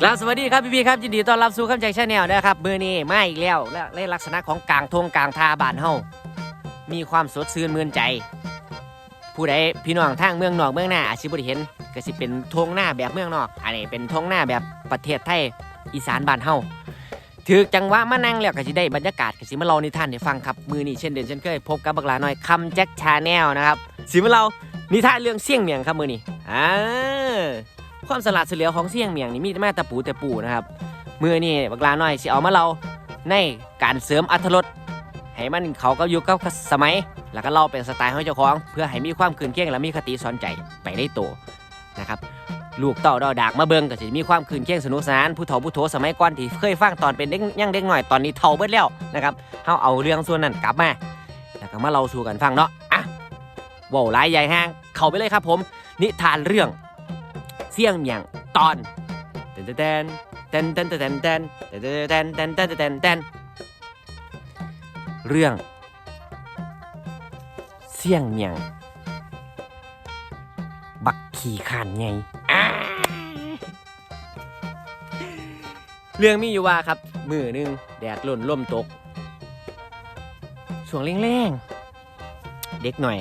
กราบสวัสดีครับพี่ๆครับยินดีต้อนรับสู่คำใจชาแนลนะครับมือนี้มาอีกแล้วและในลักษณะของกลางทงกลางทาบานเฮามีความสดชื่นมื่นใจ ผู้ใดพี่น้องทางเมืองนอกเมืองหน้าอาจสิบ่ได้เห็นก็สิเป็นทงหน้าแบบเมืองนอก อันนี้เป็นทงหน้าแบบประเทศไทยอีสานบานเฮาถือจังหวะมานั่งแล้วก็สิได้บรรยากาศก็สิมาเล่านิทานให้ฟังครับมือนี้เช่นเดิมเช่นเคยพบกับบักลาหน้อยคำแจ็คชาแนลนะครับสิมาเล่านิทานเรื่องเสี่ยงเมียงครับมือนี้อ่า ความสลัดเฉลียวของเสี่ยงเมียงนี่มีแต่แม่ตะปูแต่ปูนะครับมือนี่บักลาน้อยสิเอามาเราในการเสริมอัธรสให้มันเขาก็อยู่กับสมัย แล้วก็เล่าเป็นสไตล์ของเจ้าของ เพื่อให้มีความคืนเคียงและมีคติสอนใจไปได้โตนะครับลูกเต่าดาวดากมาเบิงก็สิมีความคืนเคียงสนุกสนานผู้เฒ่าผู้โถสมัยก่อนที่เคยฟังตอนเป็นเด็กยังเด็กหน่อยตอนนี้เฒ่าเบิดแล้วนะครับเฮาเอาเรื่องส่วนนั้นกลับมาแล้วก็มาเล่าสู่กันฟังเนาะอะว้าวหลายใหญ่ห้างเข้าไปเลยครับผม นิทานเรื่อง เสี่ยงเมียงตอนเต้นเต้นเต้นเต้นเต้นเต้นเต้นเต้นเต้นเต้นเต้นเต้นเต้นเรื่อง เสี่ยงเมียง บักขี่ขานไงอ่าเรื่องมีอยู่ว่าครับ มือหนึงแดดล่นล่มตกช่วงแรงๆเด็กหน่อย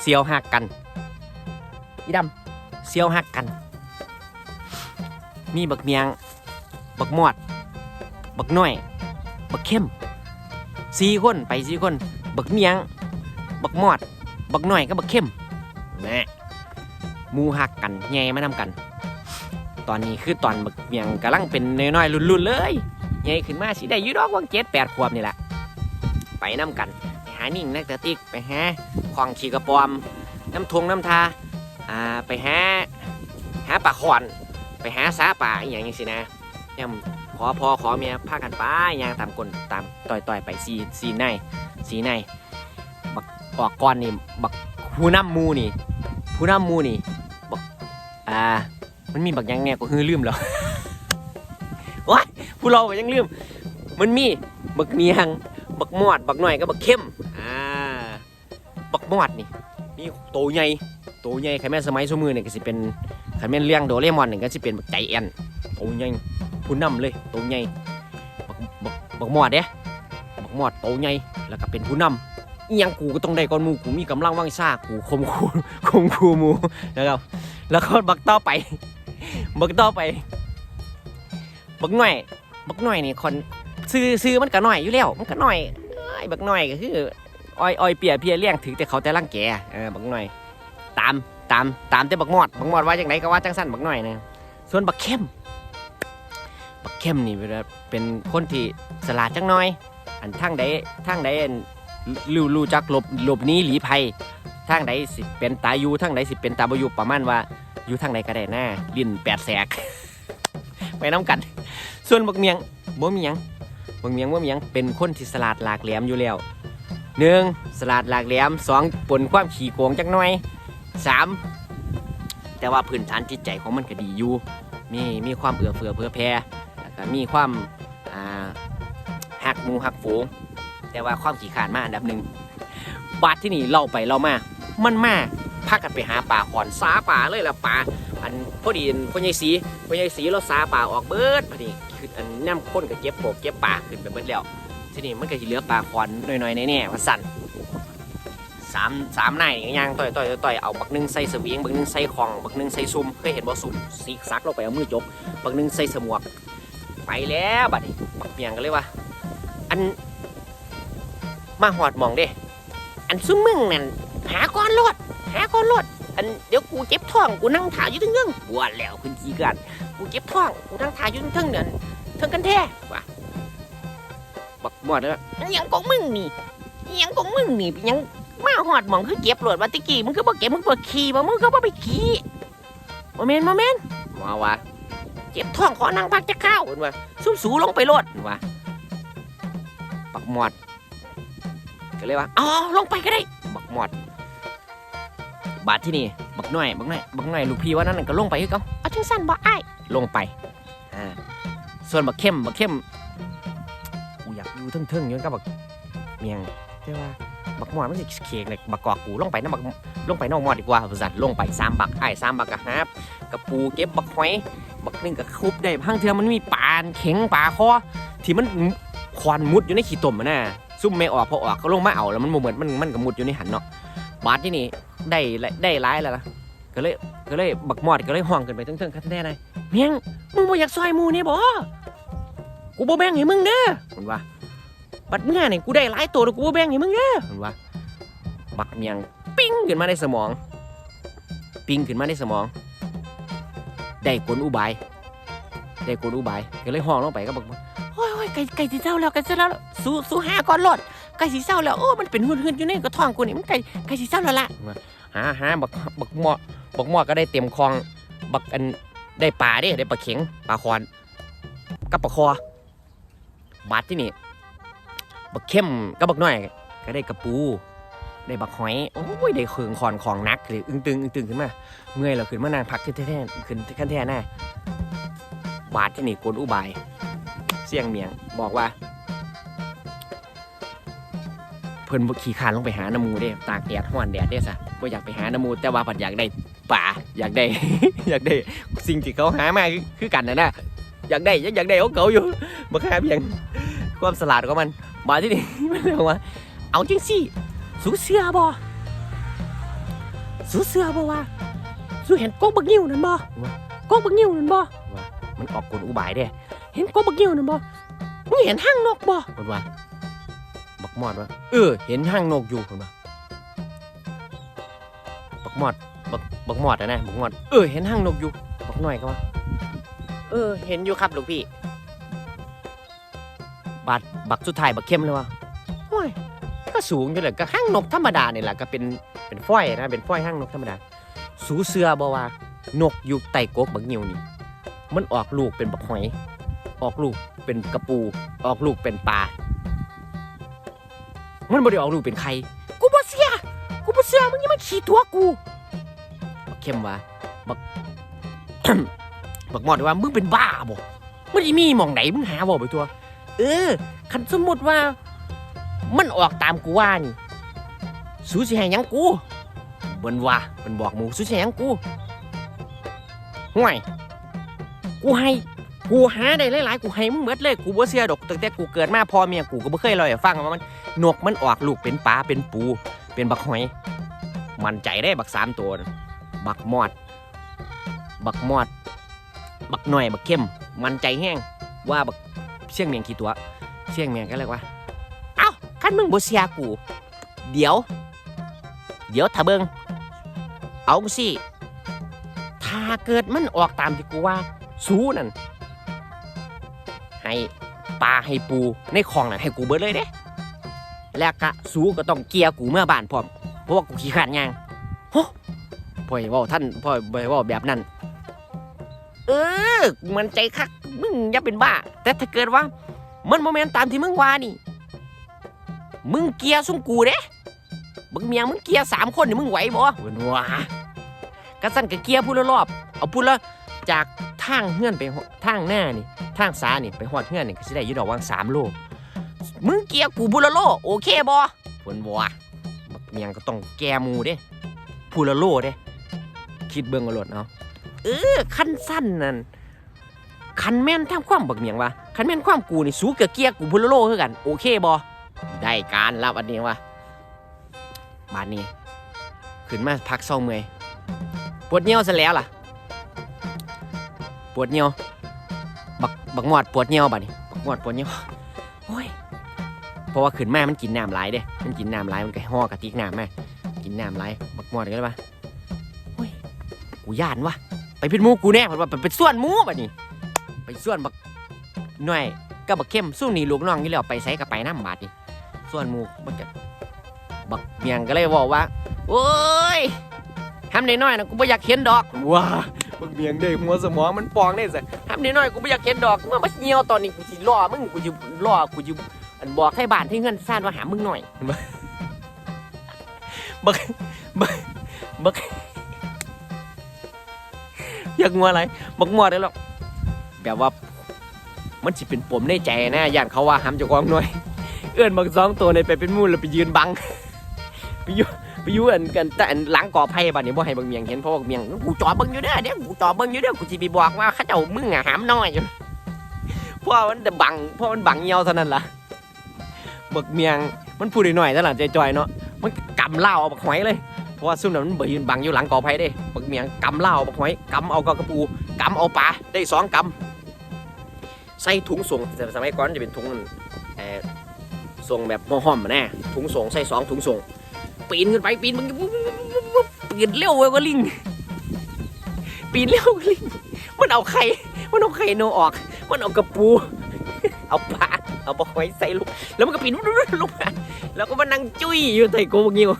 เสียวหักกันอีดำเสียวหักกัน มีบักเมียง บักมอด บักน้อย บักเข้มสี่คนไปสี่คน บักเมียง บักมอด บักน้อยก็บักเข้มนะมูหักกันแง่มานำกัน ตอนนี้คือตอนบักเมียงกำลังเป็นน้อยๆรุ่นๆเลยใหญ่ขึ้นมาสิได้ยูดอกวังเจ็ดแปดขวบนี่แหละไปน้ำกันไปหานิ่งนักตะติกไปหาของขี่กระปอม น้ำทงน้ำทาอ่าไปหาหาปลาขอน ไปหาสาป่าอหย่างนี้สินะย่ำขอพอขอเมียพากันไปย่างตามกลตามต่อยต่อยไปสีสีในสีในบักออกก่อนนี่บักผู้นำมูนี่ผู้นำมูนี่บักอ่ามันมีบักยังเนี่ยก็คือลืมแล้วว้าผู้เราก็ยังลืม มันมีบักเมียงบักมอดบักหน่อยก็บักเข้มอ่าบักมอดนี่มีโตใหญ่ โตใหญ่ใครแม่สมัยสมือเนี่ยก็สิเป็นขันแม่เลี้ยงโดเรมอนนี่ก็สิเป็นบักใจแอนโตใหญ่ผู้นำเลยโตใหญ่บักบักบักมอดเด้บักมอดโตใหญ่แล้วก็เป็นผู้นำอียังกูก็ต้องได้ก่อนมูกูมีกำลังวังซ่ากูคมคูคมคูมูนะครับ แล้วก็บักต่อไป บักต่อไป บักหน่อย บักหน่อยนี่คนซื้อซื้อมันก็หน่อยอยู่แล้วมันก็หน่อยไอ้บักหน่อยก็คืออ้อยอ้อยเปียเพียเลี้ยงถือแต่เขาแต่ร่างแกเออบักหน่อย ตามตามตามแต่บักมอดบักมอดว่าจังไหนก็ว่าจังสั้นบักหน่อยนะส่วนบักเข้มบักเข้มนี่เป็นเป็นคนที่สลาดจังน้อย อันทางใดทางใดอันรู้รู้จักหลบหลบหนี้หลีภัยทางใดสิเป็นตาอยู่ทางใดสิเป็นตาบอยู่ประมาณว่าอยู่ทางใดก็ได้หน้าลิ้นแปดแสกไปน้ำกัน ส่วนบักเมียงบ่มีหยังบักเมียงบ่มีหยังเป็นคนที่สลาดหลากแหลมอยู่แล้วหนึ่งสลาดหลากแหลมสองปนความขี้โกงจักหน่อย สามแต่ว่าพื้นฐานจิตใจของมันก็ดีอยู่ มีมีความเอื้อเฟื้อเผื่อแผ่แล้วก็มีความหักมูหักฝูงแต่ว่าความขี้ขาดมาอันดับหนึ่งบาดที่นี่เล่าไปเล่ามามันมาพากันไปหาป่าขอนสาป่าเลยละป่าอันพอดีนพ่อใหญ่สีพ่อใหญ่สีเราสาป่าออกเบิดพอดีคืออันน้ำข้นกับเก็บโปกเก็บป่าขึ้นไปเบิดแล้วทีนี้มันก็สิเหลือป่าขอนน่อยๆแน่ๆว่าสั่น สามสามนายย่างต่อยต่อยต่อยเอาบักหนึงใส่เสวียงบักหนึงใส่ของบักหนึงใส่ซุ่มเคยเห็นบ่ซุ่มซีกซักลงไปเอามือจกบักหนึงใส่สมวก ไปแล้วบัดนี้บักเมียงกันเลยว่าอันมาหอดมองเด้ อันซุ่มมึงนั่นหาก้อนโลดหาก้อนโลดอันเดี๋ยวกูเจ็บท้องกูนั่งถ่ายอยู่ทึงนึงบวชแล้วคุณจีกันกูเจ็บท้องกูนั่งถ่ายอยู่ทึงเดือนทึงกันแท้ว่ะบักบวชเลยว่าอันยังของมึงนี่ยังของมึงนี่เป็นหยัง มาหอดหมองคือเก็บโหลดวัติกี้มึงคือบ่เก็บมึงบ่ขี่บ่มึงก็บ่ไปขี่โมเมนต์โมเมนต์ว่าวะเจ็บท้องขอนั่งพักจะข้าวเห็นว่าสูสูลงไปโลดเห็นว่าบักหมอดก็เลยว่าอ๋อลงไปก็ได้บักหมอด บาดที่นี่บักน้อยบักน้อยบักน้อยลูกพี่ว่านั่นนะก็ลงไปคือเขาเอาจังสั้นบ่อ้ายลงไปอ่าส่วนบักเข้มบักเข้มกูอยากอยู่เทิงๆอยู่กับบักเมียงแต่ว่า บักมอดมันสิเค้กเลยบักกอกกูลงไปน้ำบักลงไปน้องมอดดีกว่าบริษัทลงไปสามบักไอ้สามบักกะฮับกับปูเก็บบักหอยบักหนึงก็คุบได้พังเทือมันมีปานเข็งปลาคอที่มันควันมุดอยู่ในขี้ตมมันน่ะซุ่มไม่ออกพอออกก็ลงมาเอาแล้วมันเหมือนมันมันก็มุดอยู่ในหันเนาะบาดที่นี่ได้ได้หลายแล้วล่ะก็เลยก็เลยบักมอดก็เลยห้องขึ้นไปเทิงๆคันแท้ๆนายเมียงมึงบ่อยากซอยมูนี่บ่กูบ่แบ่งให้มึงเด้อมันว่า บัดเมื่อนี่กูได้หลายตัวแล้วกูบ่แบ่งให้มึงเด้อมันว่าบักเมียงปิ้งขึ้นมาในสมอง ปิ้งขึ้นมาในสมอง ได้กลอุบาย ได้กลอุบายก็เลยห้องลงไปก็บอกว่าโอ้ยโอ้ยไก่ไก่สีเศร้าแล้วไก่สีเศร้าแล้วสู้สู้หาก่อนรถไก่สีเศร้าแล้วโอ้มันเป็นหุ่นหุ่นอยู่ในกระท้องกูนี่มันไก่ไก่สีเศร้าแล้วล่ะหาหาบักบักหมอบักหมอก็ได้เต็มคลองบักอันได้ปลาด้ได้ปลาเข็งปลาคอนกับปลาคอบาดที่นี่ บักเข้มกับบักน้อย ก็ได้กระปู ได้บักหอย โอ้ย ได้เคืองคอนของนักเลยอึ้งตึงอึ้งตึงขึ้นมา เมื่อยเราขึ้นมานางพักขึ้นแท้ๆขึ้นขั้นแท้แน่บาดที่นี่กลอุบาย เสียงเมียงบอกว่า เพิ่นขี่ขานลงไปหาน้ำมูเด้ตากแดดห้อนแดดเด้ซะบ่อยากไปหาน้ำมูแต่ว่าปัดอยากได้ป่าอยากได้ อยากได้สิ่งที่เขาหามาคือกันนะนะอยากได้ยังอยากได้ของเขาอยู่บ่ค่าเพียงความสลาดของมัน บาดที่นี่มันเรียกว่าเอาจังสิสู้เสือบ่สู้เสือบ่ว่าสู้เห็นกกบักนิ้วนั่นบ่กกบักนิ้วนั่นบ่ว่ามันออกกลอุบายเด้เห็นกกบักนิ้วนั่นบ่มึงเห็นห้างนกบ่เพิ่นว่าบักมอดว่าเออ เห็นห้างนกอยู่เพิ่นว่าบักมอดบักบักมอดอะนะบักมอดเออเห็นห้างนกอยู่บักน้อยก็ว่าเออ เห็นอยู่ครับลูกพี่ บัดบักสุดท้ายบักเข้มเลยว่าโอ้ยก็สูงอยู่แหละก็ห้างนกธรรมดาเนี่ยแหละก็เป็นเป็นฝ้อยนะเป็นฝ้อยห้างนกธรรมดา สูเสือบ่ว่านกอยู่ใต้กกบักนิ้วนี่ มันออกลูกเป็นบักหอย ออกลูกเป็นกระปู ออกลูกเป็นปลา มันบ่ได้ออกลูกเป็นไข่กูบ่เสียกูบ่เสียมึงอยังมาขี่ตัวกูบักเข้มว่าบักบักหมอดว่ามึงเป็นบ้าบ่มันสิมีหม่องไหนมึงหาบ่ไปตัว เออคันสมมุติว่า มันออกตามกูว่านี่สูสิให้หยังกูเบิ่นว่ามันบอกหมูสูสิให้หยังกูห่วยกูให้กูหาได้หลายๆกูให้มึงหมดเลยกูบ่เสียดอกตั้งแต่กูเกิดมาพ่อเมียกูก็บ่เคยเล่าให้ฟังว่ามันนกมันออกลูกเป็นปลาเป็นปู เป็นบักหอย มันใจได้บักสามตัวนะบักมอด บักมอด บักหน่อยบักเข้มมันใจแห้งว่าบัก เสี่ยงเมียงกี่ตัว เสี่ยงเมียงก็เลยว่าเอ้าคันมึงบ่เสียกู เดี๋ยว เดี๋ยวถ้าเบิ่งเอาสิถ้าเกิดมันออกตามที่กูว่า สูนั่นให้ปลาให้ปูในคลองนั่นให้กูเบิดเลยเด้แล้วก็สูก็ต้องเกียร์กูเมื่อบ้านพร้อมเพราะว่ากูขี้ขาดยางโหพ่อยว่าท่านพ่อยบ่อยเว่าแบบนั้น เออมันใจคักมึงอย่าเป็นบ้า แต่ถ้าเกิดว่า มันโมเมนตามที่มึงว่านี่ มึงเกียร์สุ่มกูเด้บักเมียงมึงเกียร์สามคนนี่มึงไหวบ่เว้นว่ากระสั่นกะเกียร์พูละรอบ เอาพูละจากทางเฮือนไปฮอทางหน้านี่ทางซ้ายนี่ไปฮอดเฮือนนี่ก็สิได้อยู่ดอกวางสามโล มึงเกียร์กูพูละโลโอเคบ่เพิ่นบ่ว่าบักเมียงก็ต้องแก้หมูเด้พูละโลเด้คิดเบิ่งเอาโลดเนาะเออคันสั้นนั่น คันแม่นทำความบักเมียงว่าคันแม่นความกูนี่สูกเกียกูพลโลคือกัน โอเคบ่ได้การรับอันนี้ว่าบาดนี้ขึ้นมาพักเศร้าเมื่อยปวดเหี่ยวซะแล้วล่ะ ปวดเหี่ยวบักบักงอดปวดเหี่ยวบัดนี้บักงอดปวดเหี่ยวโอ้ยเพราะว่าขึ้นมามันกินน้ำหลายเด้ มันกินน้ำหลายมันก็ห่อกระติกน้ำแมากินน้ำหลายบักงอดกันเลยปะโอ้ยกูย่านวะไปเป็นมูกูแน่เพราะว่าเป็นส่วนมูบัดนี้ ไปส่วนบักหน่อยก็บักเข้มสู้นี่ลูกน้องอยู่แล้วไปใส่กับไปน้ำบาดนี่ส่วนหมูมันก็บักเมียงก็เลยบอกว่า โอ้ยทำน้อยๆนะกูไม่อยากเห็นดอกว้าบักเมียงเด้หัวสมองมันปองได้สิทำน้อยๆกูไม่อยากเห็นดอกเมื่อมาเหี่ยวตอนนี้กูสิล่อมึงกูจะล่อกูจะอันบอกให้บ้านที่เงินซ่านว่าหามึงหน่อยเห็นปะบักบักบักอยากงัวอะไรบักงัวได้หรอก แบบว่า มันสิเป็นปมในใจนะย่านเขาว่าห้ามจะกองหน่อย เอื้อนบักสองตัวในไปเป็นมูลแล้วไปยืนบังไปยืนไปอยู่อันกันแต่อันหลังกอไผ่บัดนี้บ่ให้บักเมียงเห็นเพราะบักเมียงกูจ่อเบิ่งอยู่เด้อเดี๋ยวกูจ่อเบิ่งอยู่เด้อกูสิไปบอกว่าเขาเจ้ามึงอะหามน้อยอยู่เพราะว่ามันจะบังเพราะมันบังเหี่ยวเท่านั้นล่ะบักเมียงมันพูดหน่อยๆเท่านั้นใจจอยเนาะมันกำเหล้าเอาบักหอยเลยเพราะว่าซุ่มนั้นมันบ่ยืนบังอยู่หลังกอไผ่เด้บักเมียงกำเหล้าเอาบักหอยกำเอากระปูกำเอาปลาได้สองกำ ใส่ถุงส่งสมัยก่อนจะเป็นถุงส่งแบบหม้อห้อมแน่ถุงส่งใส่สองถุงส่งปีนขึ้นไปปีนมันปีนเร็วกว่าลิงปีนเร็วกว่าลิงมันเอาไข่มันเอาไข่โนออก มันเอากระปู เอาปลาเอาปลาหอยใส่ลูกแล้วมันก็ปีนลงมาแล้วก็มานั่งจุ้ยอยู่ใส่กูงิ้ว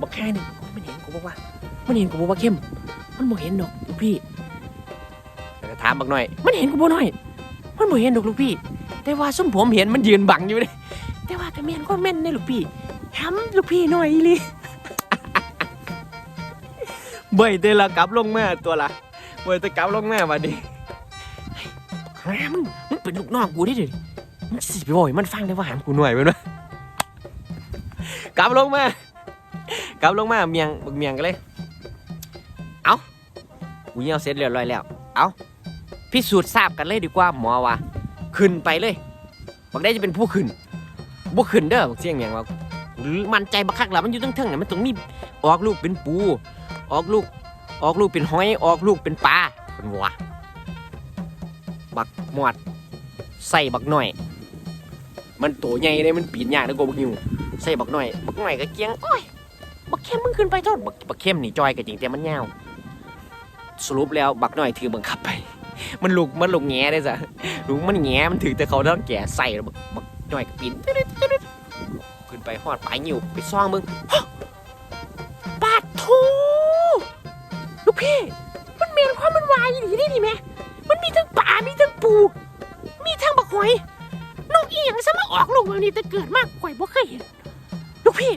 บอกแค่นี้มันเห็นกูบอกว่ามันเห็นกูบอกว่าเข้มมันบ่เห็นดอกพี่ ถามบักหน่อย มันเห็นกูบ่หน่อย มันบ่เห็นดอกลูกพี่ แต่ว่าส้มผมเห็นมันยืนบังอยู่เลยแต่ว่าก็แม่นก็แม่นในลูกพี่ทำลูกพี่หน่อยอีหลิเบ่อยเตละกลับลงแมาตัวละบ่อยแตะกลับลงแมาวันนี้หามึงมึงเป็นลูกน้องกูได้ดิมึงสิไปบ่อยมันฟังได้ว่าหามกูหน่อยมันวะกลับลงมากลับลงมาเมียงบักเมียงกันเลย เอ้ากูเหี่ยวเสร็จเรียบร้อยแล้ว เอ้า พิสูจน์ทราบกันเลยดีกว่าหมอว่าขึ้นไปเลยบักได้จะเป็นผู้ขึ้นบ่ขึ้นเด้อบักเสียงเมียงว่ามันใจบักคักแล้วมันอยู่ทั้งเทิงเนี่ยมันต้องมีออกลูกเป็นปู ออกลูก ออกลูกเป็นหอย ออกลูกเป็นปลาเป็นวัวบักหมวดใส่บักหน่อย มันโตใหญ่เลยมันปีนยากนะโกบักนิวใส่บักหน่อย บักหน่อยก็เกียงโอ้ยบักเข้มมึงขึ้นไปโทษบักบักเข้มนี่จอยก็จริงแต่มันยาวสรุปแล้วบักหน่อยถือบังคับไป มันลูกมันลูกแง่ได้จ้ะลูกมันแง่มันถือแต่เขาต้องแก่ใส่แล้วบักบักหน่อยก็ปีนขึ้นไปหอดปลายนิ้วไปซ่องมึงปาดโทลูกพี่ มันเมนความมันวายหนีได้ดิแม่มันมีทั้งป่ามีทั้งปู มีทั้งบักหอยนกเอียังซะมาออกลูกแบบนี้แต่เกิดมากข่อยบ่เคยเห็นลูกพี่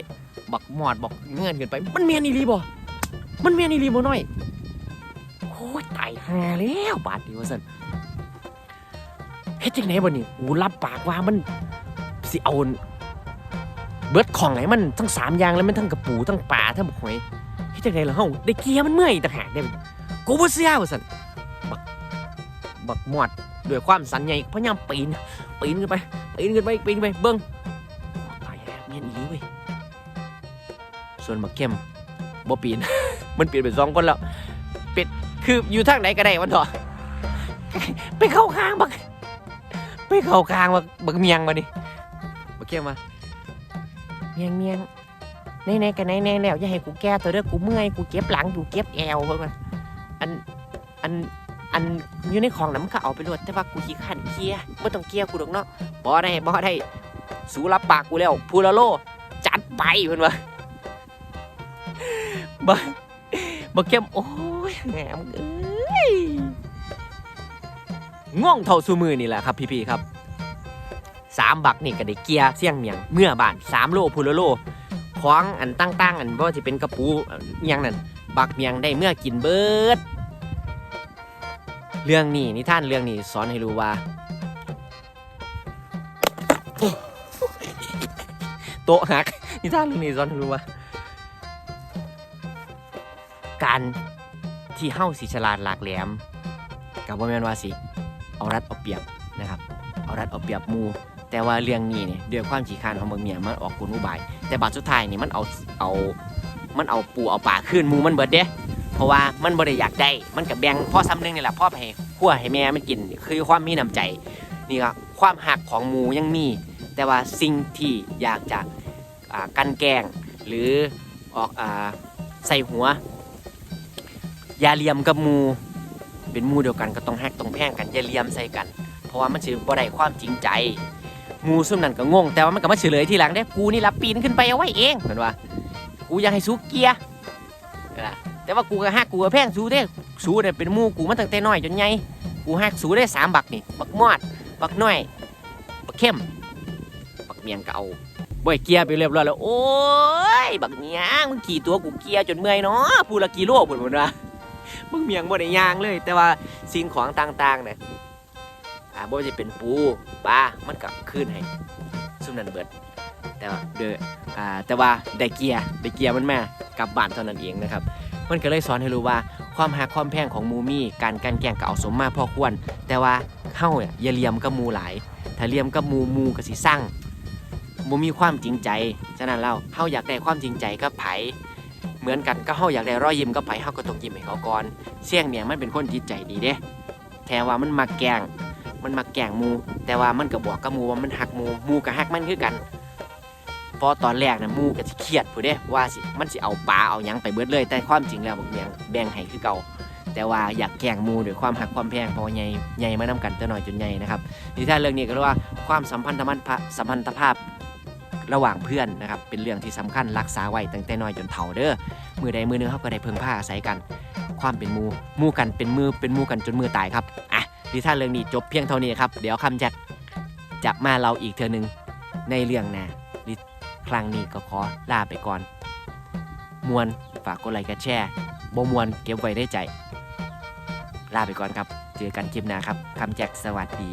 บักหมอดบอกเงื่อนเกินไป มันเมียนอีหลีบ่มันเมียนอีหลีบ่น้อยายห่าแล้วบาดเดียวสันเฮ็ดจังไหนบ่นี่กูรับปากว่ามันสิเอาเบิดของไหนมันทั้งสามอย่างแล้วมันทั้งกระปูทั้งปลาทั้งบุกหอยเฮ็ดจังไดล่ะเฮาได้เกียร์มันเมื่อยต่างหากได้กูบ่เสียว่าซั่นบักบักหมอดด้วยความสันใหญ่พยายามปีนปีนขึ้นไปปีนขึ้นไปปีนไปเบิ่งตายแล้วเมียนอีหลีเว้ยส่วนบักเข้มบ่ปีน มันปีนไปสองคนแล้ว คืออยู่ทางไหนก็ได้มันเถอะไปเข้าข้างบักไปเข้าข้างบักบักเมียงมาดิบักเข้มมาเมียงเมียงในในๆกันในในๆแล้วอย่าให้กูแก้ตัวเด้อกูเมื่อยกูเก็บหลังกูเก็บแอวเพิ่นว่อันอันอันอยู่ในของน่ะมันก็เอาไปรวดแต่ว่ากูขี้ขันเคลียร์บ่ต้องเคลียร์กูดอกเนาะบ่ได้บ่ได้สูรับปากกูแล้วพูละโลจัดไปเพิ่นว่าบ่บ่เข้มโอ้ ยแหมเอ้ยง่วงเท่าซูมือนี่แหละครับพี่ๆครับสามบักนี่ก็ได้เกียร์เสี่ยงเมียงเมื่อบานสามโลพูละโลของอันตั้งๆอันว่าจะเป็นกระปูเอ่ออิหยังนั่นบักเมียงได้เมื่อกินเบิด เรื่องนี้นิท่านเรื่องนี้สอนให้รู้ว่าโต๊ะหักนิท่านเรื่องนี้สอนให้รู้ว่า การ ที่เฮ้าสิฉลาดหลากแหลมกับว่าแม่นว่าสิเอารัดเอาเปรียบนะครับ เอารัดเอาเปรียบมูแต่ว่าเรื่องนี้เนี่ยด้วยความขี้คานของเมืองเมียมันออกกลอุบาย แต่บาดสุดท้ายนี่มันเอาเอามันเอาปูเอาปลาขึ้นมูมันเบิดเด้เพราะว่ามันบ่ได้อยากได้มันกับแบงพ่อซ้ำนึงนี่แหละพ่อไปให้ขั้วให้แม่มันกิน คือความมีน้ำใจนี่ก็ความหักของหมูยังมี แต่ว่าสิ่งที่อยากจะกันแกงหรือออกอใส่หัว ยาเลียมกับมูเป็นมูเดียวกันก็ต้องหักต้องแพงกันยาเลียมใส่กัน เพราะว่ามันสิบ่ได้ความจริงใจมูซุ่มนั่นก็งง แต่ว่ามันก็มาเฉลยทีหลังเด้กูนี่ละปีนขึ้นไปเอาไว้เองเหมือนว่า กูอยากให้สูเกียร์แต่ว่ากูก็ฮักกูก็แพงสูเด้สูเนี่ยเป็นมูกูมาตั้งแต่น้อยจนใหญ่กูฮักสูได้สามบักนี่บักมอดบักน้อยบักเข้มบักเมียงเก่าบ่อยเกียร์ไปเรียบร้อยแล้วโอ้ยบักเมียงมึงขี่ตัวกูเกียร์จนเมื่อยเนาะพูละกิโลพุ่นพุ่นว่า มึงเมียงบ่ได้ยางเลย แต่ว่าสิ่งของต่างๆเนี่ยอ่าบ่จะเป็นปูปลามันก็คืนให้ซุ่มนั่นเบิด แต่ว่าเดออ่าแต่ว่าได้เกียร์ได้เกียร์มันมากลับบ้านเท่านั้นเองนะครับ มันก็เลยสอนให้รู้ว่าความหักความแพงของมูมี่การกันแกล้งก็เอาสมมาพอควร แต่ว่าเฮาเนี่ยอย่าเลียมกับมูหลาย ถ้าเลียมกับมูมูก็สิสร้างบ่มีความจริงใจ ฉะนั้นเราเฮาอยากได้ความจริงใจกับไผ เหมือนกันก็เฮาอยากได้รอยยิ้มกับไผเฮาก็ต้องยิ้มให้เขาก่อนเสี่ยงเนี่ยมันเป็นคนจิตใจดีเด้แท้ว่ามันมักแกงมันมักแกงมู แต่ว่ามันก็บอกกับมูว่ามันหักมูมูก็หักมันคือกันพอตอนแรกนะมูก็สิเครียดผู้เด้ว่าสิมันสิเอาปลาเอาหยังไปเบิดเลย แต่ความจริงแล้วบางอย่างแบ่งให้คือเก่าแต่ว่าอยากแกงมูด้วยความหักความแพงเพราะว่าใหญ่ใหญ่มานํกันแต่น้อยจนใหญ่นะครับนิทานเรื่องนี้ก็เรียกว่าความสัมพันธมันพะสัมพันธภาพ ระหว่างเพื่อนนะครับเป็นเรื่องที่สำคัญรักษาไว้ตั้งแต่น้อยจนเฒ่าเด้อมือใดมือหนึงเขาก็ได้เพิ่งผ้าอาศัยกัน ความเป็นมูมูกันเป็นมือเป็นมูกันจนมือตายครับอะนิท่านเรื่องนี้จบเพียงเท่านี้ครับเดี๋ยวคำแจ็คจะมาเราอีกเทือหนึงในเรื่องหนะครั้งนี้ก็ขอลาไปก่อน มวนฝากกดไลค์กดแชร์บ่มวนเก็บไว้ได้ใจ ลาไปก่อนครับ เจอกันคลิปหน้าครับคำแจ็คสวัสดี